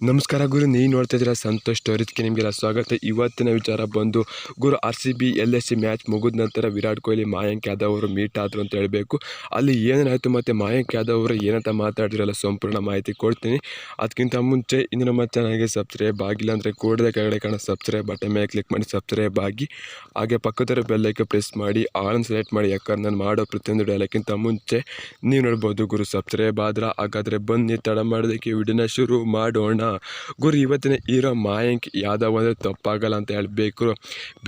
ನಮಸ್ಕಾರ ಗುರು, ನೀವು ನೋಡ್ತಾ ಇದ್ದೀರಾ ಸಂತೋಷ್ ಸ್ಟೋರಿಜ್ಗೆ ನಿಮಗೆಲ್ಲ ಸ್ವಾಗತ. ಇವತ್ತಿನ ವಿಚಾರ ಬಂದು, ಗುರು R C B L S C match ಮುಗಿದ ನಂತರ ವಿರಾಟ್ ಕೊಹ್ಲಿ, ಮಾಯಾಂಕ್ ಯಾದವ್ ಅವರು ಮೀಟ್ ಆದರು ಅಂತ ಹೇಳಬೇಕು. ಅಲ್ಲಿ ಏನೇನಾಯಿತು ಮತ್ತು ಮಾಯಾಂಕ್ ಯಾದವ್ ಅವರು ಏನಂತ ಮಾತಾಡಿದ್ರಲ್ಲ ಸಂಪೂರ್ಣ ಮಾಹಿತಿ ಕೊಡ್ತೀನಿ. ಅದಕ್ಕಿಂತ ಮುಂಚೆ, ಇನ್ನು ನಮ್ಮ ಚೆನ್ನಾಗಿ ಸಬ್ಸ್ಕ್ರೈಬ್ ಆಗಿಲ್ಲ ಅಂದರೆ ಕೂಡಲೇ ಕೆಳಗಡೆ ಕಾಣೋ ಸಬ್ಸ್ಕ್ರೈಬ್ ಬಟನ್ ಮೇಲೆ ಕ್ಲಿಕ್ ಮಾಡಿ ಸಬ್ಸ್ಕ್ರೈಬ್ ಆಗಿ. ಹಾಗೆ ಪಕ್ಕದರ ಬೆಲ್ಲೈಕೆ ಪ್ರೆಸ್ ಮಾಡಿ ಆಲ್ ಸೆಲೆಕ್ಟ್ ಮಾಡಿ, ಯಾಕಂದ್ರೆ ನಾನು ಮಾಡೋ ಪ್ರತಿಯೊಂದು ಡೈಲಾಕ್ಕಿಂತ ಮುಂಚೆ, ನೀವು ನೋಡ್ಬೋದು ಗುರು ಸಬ್ಸ್ಕ್ರೈಬ್ ಆದ್ರೆ ಹಾಗಾದರೆ ಬನ್ನಿ, ತಡ ಮಾಡೋದಕ್ಕೆ ವಿಡಿಯೋನ ಶುರು ಮಾಡೋಣ. ಗುರು, ಇವತ್ತಿನ ಹೀರೋ ಮಾಯಂಕ್ ಯಾದವ್ ಅಂದರೆ ತಪ್ಪಾಗಲ್ಲ ಅಂತ ಹೇಳಬೇಕು.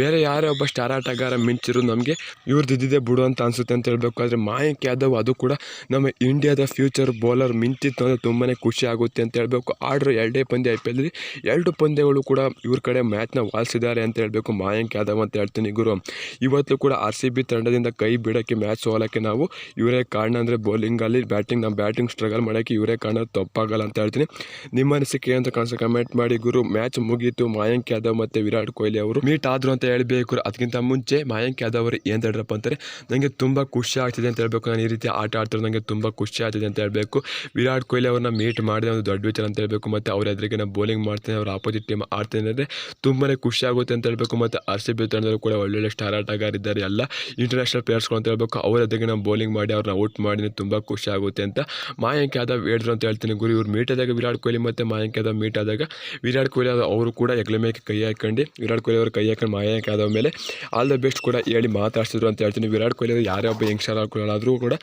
ಬೇರೆ ಯಾರೇ ಒಬ್ಬ ಸ್ಟಾರ್ ಆಟಗಾರ ಮಿಂಚಿರು ನಮಗೆ ಇವ್ರದ್ದು ಇದ್ದಿದೆ ಬಿಡು ಅಂತ ಅನಿಸುತ್ತೆ ಅಂತ ಹೇಳಬೇಕು. ಆದರೆ ಮಾಯಂಕ್ ಯಾದವ್ ಅದು ಕೂಡ ನಮ್ಮ ಇಂಡಿಯಾದ ಫ್ಯೂಚರ್ ಬೌಲರ್ ಮಿಂಚಿತ್ತು ಅಂದರೆ ತುಂಬಾ ಖುಷಿ ಆಗುತ್ತೆ ಅಂತ ಹೇಳಬೇಕು. ಆಡ್ರು ಎರಡೇ ಪಂದ್ಯ ಐ ಪಿ ಎಲ್ಲಿ ಎರಡು ಪಂದ್ಯಗಳು ಕೂಡ ಇವ್ರ ಕಡೆ ಮ್ಯಾಚ್ನ ವಾಲ್ಸಿದ್ದಾರೆ ಅಂತ ಹೇಳಬೇಕು ಮಾಯಾಂಕ್ ಯಾದವ್ ಅಂತ ಹೇಳ್ತೀನಿ ಗುರು. ಇವತ್ತು ಕೂಡ ಆರ್ ತಂಡದಿಂದ ಕೈ ಬಿಡೋಕ್ಕೆ ಮ್ಯಾಚ್ ಹೋಗೋಕ್ಕೆ ನಾವು ಇವರೇ ಕಾರಣ ಅಂದರೆ ಬೌಲಿಂಗಲ್ಲಿ ಬ್ಯಾಟಿಂಗ್ ನಮ್ಮ ಬ್ಯಾಟಿಂಗ್ ಸ್ಟ್ರಗಲ್ ಮಾಡೋಕ್ಕೆ ಇವರೇ ಕಾರಣ ತಪ್ಪಾಗಲ್ಲ ಅಂತ ಹೇಳ್ತೀನಿ. ನಿಮ್ಮ ಅನಿಸಿಕೆ ಅಂತ ಕಾಣಿಸೋ ಕಮೆಂಟ್ ಮಾಡಿ, ಗುರು ಮ್ಯಾಚ್ ಮುಗೀತು. ಮಾಯಾಂಕ್ ಯಾದವ್ ಮತ್ತು ವಿರಾಟ್ ಕೊಹ್ಲಿ ಅವರು ಮೀಟ್ ಆದರು ಅಂತ ಹೇಳಬೇಕು ಅದಕ್ಕಿಂತ ಮುಂಚೆ ಮಾಯಾಂಕ್ ಯಾದವ್ ಅವರು ಏನು ಹೇಳಿದ್ರಪ್ಪ ಅಂತಾರೆ ನನಗೆ ತುಂಬ ಖುಷಿ ಆಗ್ತಿದೆ ಅಂತ ಹೇಳಬೇಕು. ನಾನು ಈ ರೀತಿ ಆಟ ಆಡ್ತಾರೆ ನನಗೆ ತುಂಬ ಖುಷಿ ಆಗ್ತಿದೆ ಅಂತ ಹೇಳಬೇಕು. ವಿರಾಟ್ ಕೊಹ್ಲಿ ಅವ್ರನ್ನ ಮೀಟ್ ಮಾಡಿದೆ ಒಂದು ದೊಡ್ಡ ವಿಚಾರ ಅಂತ ಹೇಳಬೇಕು. ಮತ್ತು ಅವ್ರ ಎದುರಿಗೆ ನಾನು ಬೌಲಿಂಗ್ ಮಾಡ್ತೇನೆ, ಅವ್ರ ಆಪೋಸಿಟ್ ಟೀಮ್ ಆಡ್ತೇನೆ ಅಂದರೆ ತುಂಬಾ ಖುಷಿ ಆಗುತ್ತೆ ಅಂತ ಹೇಳಬೇಕು. ಮತ್ತು ಆರ್ ಸಿ ಬಿ ತಂಡದಲ್ಲೂ ಕೂಡ ಒಳ್ಳೊಳ್ಳೆ ಸ್ಟಾರ್ ಆಟಗಾರಿದ್ದಾರೆ ಎಲ್ಲ ಇಂಟರ್ನ್ಯಾಷನಲ್ ಪ್ಲೇಯರ್ಸ್ಗಳು ಅಂತ ಹೇಳಬೇಕು. ಅವರ ಎದುರಿಗೆ ಬೌಲಿಂಗ್ ಮಾಡಿ, ಅವ್ರನ್ನ ಔಟ್ ಮಾಡಿದ್ರೆ ತುಂಬ ಖುಷಿ ಆಗುತ್ತೆ ಅಂತ ಮಾಯಂಕ್ ಯಾದವ್ ಹೇಳಿದ್ರು ಅಂತ ಹೇಳ್ತೀನಿ ಗುರು. ಇವ್ರು ಮೀಟ್ ಆದಾಗ ವಿರಾಟ್ ಕೊಹ್ಲಿ ಮತ್ತು ಮಾಯಾಂಕ್ ಯಾದವ್ ಮೀಟ್ ಆದಾಗ ವಿರಾಟ್ ಕೊಹ್ಲಿ ಅವರು ಕೂಡ ಹೆಗ್ಲ ಮೇಲೆ ಕೈ ಹಾಕೊಂಡು, ವಿರಾಟ್ ಕೊಹ್ಲಿ ಅವರು ಕೈ ಹಾಕೊಂಡು ಮಾಯಾಂಕ್ ಆದ ಮೇಲೆ ಆಲ್ ದ ಬೆಸ್ಟ್ ಕೂಡ ಹೇಳಿ ಮಾತಾಡ್ಸಿದ್ರು ಅಂತ ಹೇಳ್ತೀನಿ. ವಿರಾಟ್ ಕೊಹ್ಲಿ ಅವರು ಯಾರೇ ಒಬ್ಬ ಯಂಗ್ಸ್ಟರ್ ಆದರೂ ಕೂಡ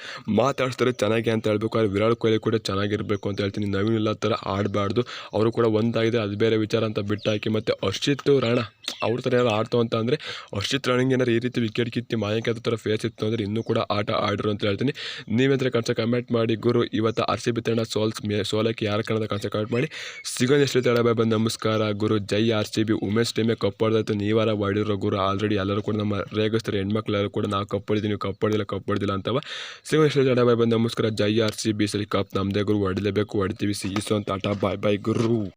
ಮಾತಾಡ್ತಾರೆ ಚೆನ್ನಾಗಿ ಅಂತ ಹೇಳ್ಬೇಕು. ಆದರೆ ವಿರಾಟ್ ಕೊಹ್ಲಿ ಕೂಡ ಚೆನ್ನಾಗಿರಬೇಕು ಅಂತ ಹೇಳ್ತೀನಿ. ನವೀನ್ ಇಲ್ಲ ಥರ ಆಡಬಾರ್ದು. ಅವರು ಕೂಡ ಒಂದಾಗಿದೆ, ಅದು ಬೇರೆ ವಿಚಾರ ಅಂತ ಬಿಟ್ಟಾಕಿ. ಮತ್ತು ಹರ್ಷಿತ್ ರಾಣ, ಅವ್ರ ಥರ ಯಾರು ಆಡ್ತು ಅಂತ ಅಂದರೆ ಹರ್ಷಿತ್ ರಾಣಿಗೆ ಏನಾರು ಈ ರೀತಿ ವಿಕೆಟ್ ಕಿತ್ತಿ ಮಾಯಾಂಕ್ ಯಾದವ್ ಥರ ಫೇಸ್ ಇತ್ತು ಅಂದರೆ ಇನ್ನೂ ಕೂಡ ಆಟ ಆಡ್ರು ಅಂತ ಹೇಳ್ತೀನಿ. ನೀವಂದ್ರೆ ಕನ್ಸ ಕಮೆಂಟ್ ಮಾಡಿ, ಗುರು, ಇವತ್ತು ಆರ್ ಸಿ ಬಿ ತಂಡ ಸೋಲ್ಸ್ ಮೇ ಸೋಲಕ್ಕೆ ಯಾರ ಕನ್ನಡ ಕನ್ಸ ಕಮೆಂಟ್ ಮಾಡಿ? ಸಿಗೋದು ಎಷ್ಟು ಬಂದು ನಮಸ್ಕಾರ, ಗುರು ಜೈ ಆರ್ ಸಿ ಬಿ ಉಮೇಶ್ ಟೀಮೇ ಕಪ್ಪಡ್ದಾಯ್ತು ನೀವಾರ ಹೊಡಿರೋ ಗುರು. ಆಲ್ರೆಡಿ ಎಲ್ಲರೂ ಕೂಡ ನಮ್ಮ ರೇಗಿಸ್ತಾರೆ, ಹೆಣ್ಮಕ್ಳೆಲ್ಲರೂ ಕೂಡ ನಾವು ಕಪ್ಪಡಿದ್ದೀವಿ ನೀವು ಕಪ್ಪಡ್ದಿಲ್ಲ ಕಪ್ಪಡ್ದಿಲ್ಲ ಅಂತವ. ಸಿಗೋದು ಎಷ್ಟು ಬಂದು ನಮಸ್ಕಾರ, ಜೈ ಆರ್ ಸಿ ಬಿ ಸರಿ ಕಪ್ ನಮ್ಮದೇ ಗುರು, ಹೊಡಿಲೇಬೇಕು, ಹೊಡಿತೀವಿ ಸಿ ಅಂತ ಆಟ ಬಾಯ್ ಬಾಯ್ ಗುರು.